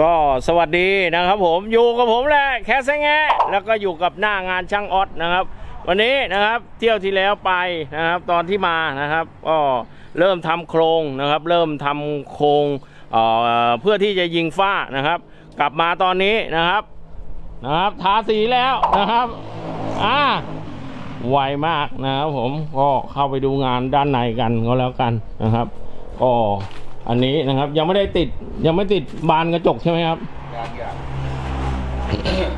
ก็สวัสดีนะครับผมอยู่กับผมแหละแคสแงะแล้วก็อยู่กับหน้างานช่างออสนะครับ วันนี้นะครับเที่ยวที่แล้วไปนะครับ ตอนที่มานะครับก็เริ่มทำโครงนะครับ เริ่มทำโครงเเพื่อที่จะยิงฝ้านะครับ กลับมาตอนนี้นะครับนะครับทาสีแล้วนะครับอ่าไวมากนะครับผมก็เข้าไปดูงานด้านในกันก็แล้วกันนะครับก็ อันนี้นะครับ ยังไม่ได้ติดยังไม่ติดบานกระจกใช่ไหมครับยางอย่าง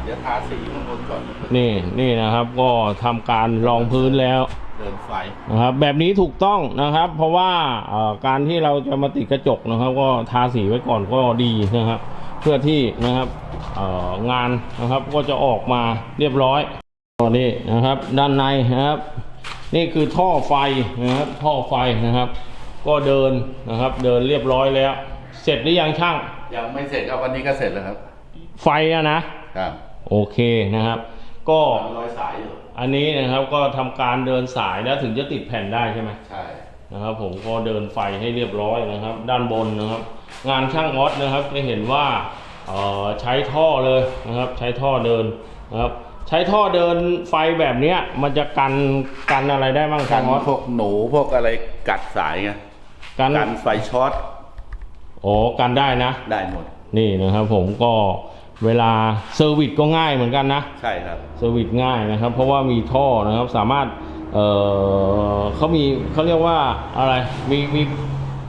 เดี๋ยวทาสีข้างบนก่อนนี่นี่นะครับ ก็ทำการรองพื้นแล้วเดินไฟนะครับ แบบนี้ถูกต้องนะครับ เพราะว่าเอ่อการที่เราจะมาติดกระจกนะครับ ก็ทาสีไว้ก่อนก็ดีนะครับ เพื่อที่นะครับเอ่องานนะครับก็จะออกมาเรียบร้อยตอนนี้นะครับ ด้านในนะครับ นี่คือท่อไฟนะครับท่อไฟนะครับ ก็เดินนะครับเดินเรียบร้อยแล้ว เสร็จหรือยังช่าง ยังไม่เสร็จครับวันนี้ก็เสร็จแล้วครับ ไฟอะนะครับโอเคนะครับ ก็ร้อยสายอยู่อันนี้นะครับก็ทำการเดินสายแล้วถึงจะติดแผ่นได้ใช่ไหมใช่นะครับ ผมก็เดินไฟให้เรียบร้อยนะครับ ด้านบนนะครับ งานช่างออสนะครับจะเห็นว่าเอ่อใช้ท่อเลยนะครับ ใช้ท่อเดินนะครับใช้ท่อเดินไฟแบบเนี้ยมันจะกันกันอะไรได้บ้างช่างออสพวกหนูพวกอะไรกัดสายไง กัน กันไฟช็อตโอ้กันได้นะ ได้หมด นี่นะครับผมก็เวลาเซอร์วิสก็ง่ายเหมือนกันนะใช่ครับเซอร์วิสง่ายนะครับ เพราะว่ามีท่อนะครับสามารถเอ่อเขามีเขาเรียกว่าอะไรมีมี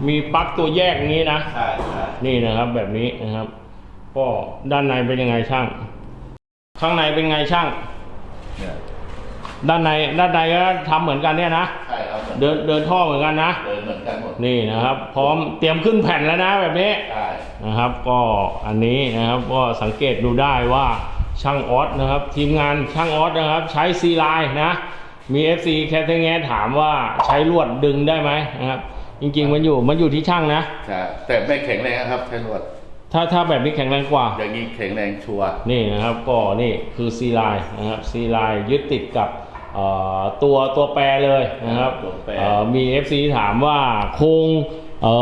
มีปลั๊กตัวแยกอย่างนี้นะใช่ใช่นี่นะครับแบบนี้นะครับ ก็ด้านในเป็นยังไงช่าง ข้างในเป็นไงช่าง เนี่ยด้านในด้านในก็ทำเหมือนกันเนี่ยนะใช่ครับ เดินเดินท่อเหมือนกันนะ เดินเหมือนกันหมดนี่นะครับ พร้อมเตรียมขึ้นแผ่นแล้วนะแบบนี้ใช่นะครับ ก็อันนี้นะครับก็สังเกตดูได้ว่าช่างออสนะครับ ทีมงานช่างออสนะครับ ใช้ซีไลน์นะ มี FC แคทเทงแงถามว่าใช้ลวดดึงได้ไหมนะครับ จริงๆมันอยู่มันอยู่ที่ช่างนะ ใช่แต่ไม่แข็งแรงครับใช้ลวดถ้าถ้าแบบนี้แข็งแรงกว่า อย่างนี้แข็งแรงชัวร์นี่นะครับก็นี่คือซีไลน์นะครับซีไลน์ยึดติดกับเอ่อ ตัวตัวแปรเลยนะครับตัวแปรเอ่อมี FC ถามว่าโครงเอ่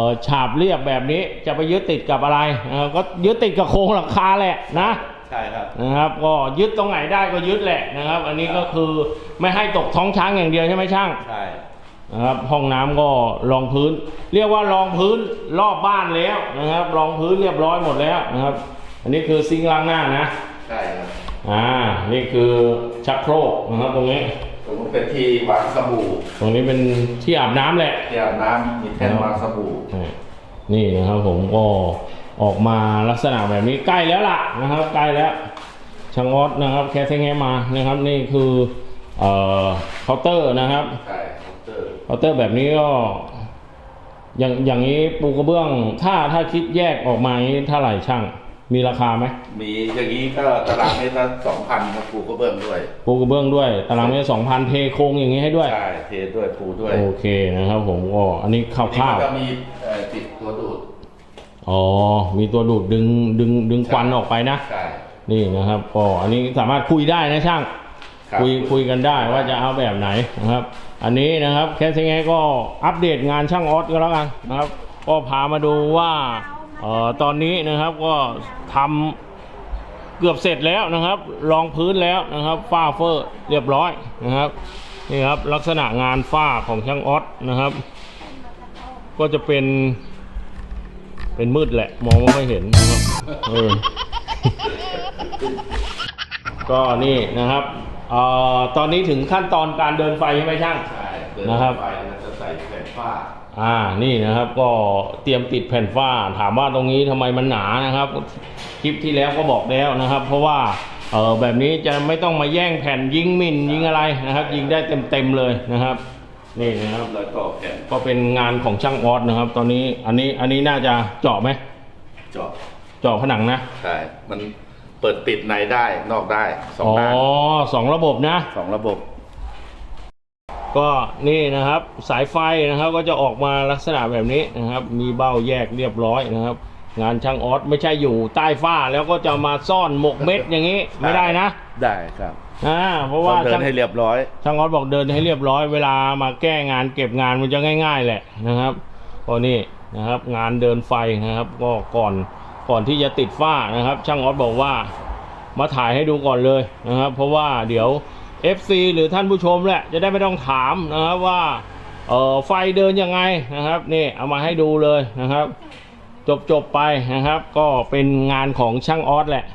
อฉาบเรียบแบบนี้จะไปยึดติดกับอะไรนะครับก็ยึดติดกับโครงหลังคาแหละนะใช่ครับนะครับ ก็ยึดตรงไหนได้ก็ยึดแหละนะครับ อันนี้ก็คือไม่ให้ตกท้องช้างอย่างเดียวใช่ไหมช่างใช่นะครับห้องน้ำก็รองพื้น เรียกว่ารองพื้นรอบบ้านแล้วนะครับ รองพื้นเรียบร้อยหมดแล้วนะครับ อันนี้คือซิงค์ล้างหน้านะใช่ครับ อ่า นี่คือชักโครกนะครับตรงนี้ ตรงนี้เป็นที่วางสบู่ ตรงนี้เป็นที่อาบน้ำแหละ ที่อาบน้ำมีแท่นวางสบู่ นี่นะครับผมก็ออกมาลักษณะแบบนี้ใกล้แล้วล่ะนะครับ ใกล้แล้วช่างออสนะครับ แค่เส้นแงมานะครับ นี่คือเอ่อเคาน์เตอร์นะครับใช่เคาน์เตอร์เคาน์เตอร์แบบนี้ก็อย่างอย่างนี้ปูกระเบื้อง ถ้าถ้าคิดแยกออกมาอย่างนี้เท่าไหร่ช่าง มีราคาไหมมีอย่างนี้ก็ตารางเมตรละสองพันครับปูกระเบื้องด้วยปูกระเบื้องด้วย ตารางเมตรสองพันเทโครงอย่างนี้ให้ด้วยใช่เทด้วยปูด้วยโอเคนะครับ ผมก็อันนี้คนี่ร่ามัวนก็มีเอ่อติดตัวดูดๆอ๋อมีตัวดูดดึงดึงดึงควันออกไปนะใช่นี่นะครับก็อันนี้สามารถคุยได้นะช่างครับคุยคุยกันได้ว่าจะเอาแบบไหนนะครับ อันนี้นะครับแค่ไงก็อัปเดตงานช่างออสก็แล้วกันนะครับ ก็พามาดูว่า เอ่อตอนนี้นะครับก็ทำเกือบเสร็จแล้วนะครับรองพื้นแล้วนะครับฝ้าเฟอร์เรียบร้อยนะครับนี่ครับลักษณะงานฝ้าของช่างออสนะครับ ก็จะเป็น เป็นมืดแหละ มองไม่ค่อยเห็นนะครับเออก็นี่นะครับเอ่อตอนนี้ถึงขั้นตอนการเดินไฟใช่ไหมช่าง ใช่เดินนะครับ ไปแล้วจะใส่แผ่นฝ้า อ่านี่นะครับก็เตรียมติดแผ่นฝ้า ถามว่าตรงนี้ทำไมมันหนานะครับคลิปที่แล้วก็บอกแล้วนะครับ เพราะว่าเออแบบนี้จะไม่ต้องมาแย่งแผ่นยิงมินยิงอะไรนะครับ ยิงได้เต็มๆเลยนะครับนี่นะครับแล้วก็แผ่นก็เป็นงานของช่างออสนะครับ ตอนนี้อันนี้อันนี้น่าจะเจาะไหมเจาะเจาะผนังนะใช่มันเปิดปิดในได้นอกได้สองอ๋อด้านสองระบบนะสองระบบ ก็นี่นะครับสายไฟนะครับก็จะออกมาลักษณะแบบนี้นะครับ มีเบ้าแยกเรียบร้อยนะครับ งานช่างออสไม่ใช่อยู่ใต้ฝ้าแล้วก็จะมาซ่อนหมกเม็ดอย่างนี้ไม่ได้นะ ได้ครับอ่าเพราะต้ว่าองเดิช่านงให้เรียบร้อย ช่างออสบอกเดินให้เรียบร้อยเวลามาแก้งานเก็บงานมันจะง่าย ๆ แหละนะครับก็นี่นะครับ งานเดินไฟนะครับ ก็ก่อนก่อนที่จะติดฝ้านะครับ ช่างออสบอกว่ามาถ่ายให้ดูก่อนเลยนะครับ เพราะว่าเดี๋ยว FC หรือท่านผู้ชมแหละจะได้ไม่ต้องถามนะครับว่าเออไฟเดินยังไงนะครับนี่เอามาให้ดูเลยนะครับ จบจบๆไปนะครับ ก็เป็นงานของช่างออสแหละ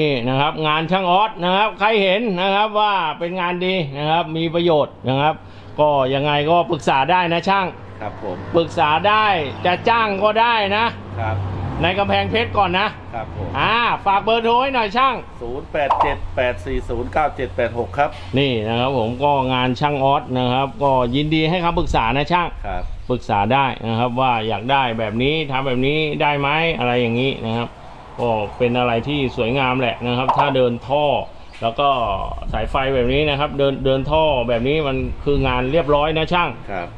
นี่นะครับงานช่างออสนะครับ ใครเห็นนะครับว่าเป็นงานดีนะครับมีประโยชน์นะครับ ก็ยังไงก็ปรึกษาได้นะช่างครับผมปรึกษาได้จะจ้างก็ได้นะครับ ในกำแพงเพชรก่อนนะครับผมอ่าฝากเบอร์โทรให้หน่อยช่างศูนย์แปดเจ็ดแปดสี่ศูนย์เก้าเจ็ดแปดหกครับ นี่นะครับผมก็งานช่างออสนะครับ ก็ยินดีให้คำปรึกษานะช่าง ครับ ปรึกษาได้นะครับว่าอยากได้แบบนี้ทำแบบนี้ได้ไหมอะไรอย่างนี้นะครับ ก็เป็นอะไรที่สวยงามแหละนะครับ ถ้าเดินท่อ แล้วก็สายไฟแบบนี้นะครับ เดินเดินท่อแบบนี้มันคืองานเรียบร้อยนะช่าง ครับ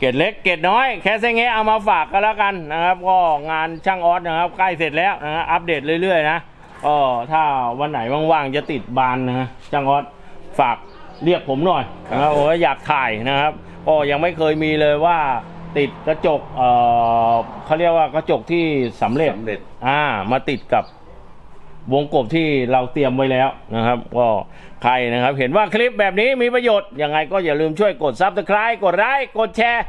เกตเล็กเกตน้อยแค่เส้นเงี้เอามาฝากกันแล้วกันนะครับ ก็งานช่างออสนะครับ ใกล้เสร็จแล้วนะฮะอัปเดตเรื่อยๆนะก็ถ้าวันไหนว่างๆจะติดบานนะฮะช่างออสฝากเรียกผมหน่อยนะครับโอ้ยอยากถ่ายนะครับก็ยังไม่เคยมีเลยว่าติดกระจกเอ่อเขาเรียกว่ากระจกที่สำเร็จสำเร็จอ่ามาติดกับ วงกบที่เราเตรียมไว้แล้วนะครับ ก็ใครนะครับ เห็นว่าคลิปแบบนี้มีประโยชน์ยังไงก็อย่าลืมช่วยกดซับสไคร b e กดไลค์กดแชร์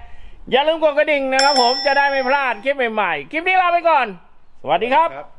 อย่าลืมกดกระดิ่งนะครับผมจะได้ไม่พลาดคลิปใหม่ๆ คลิปนี้ลาไปก่อน สวัสดีครับครับ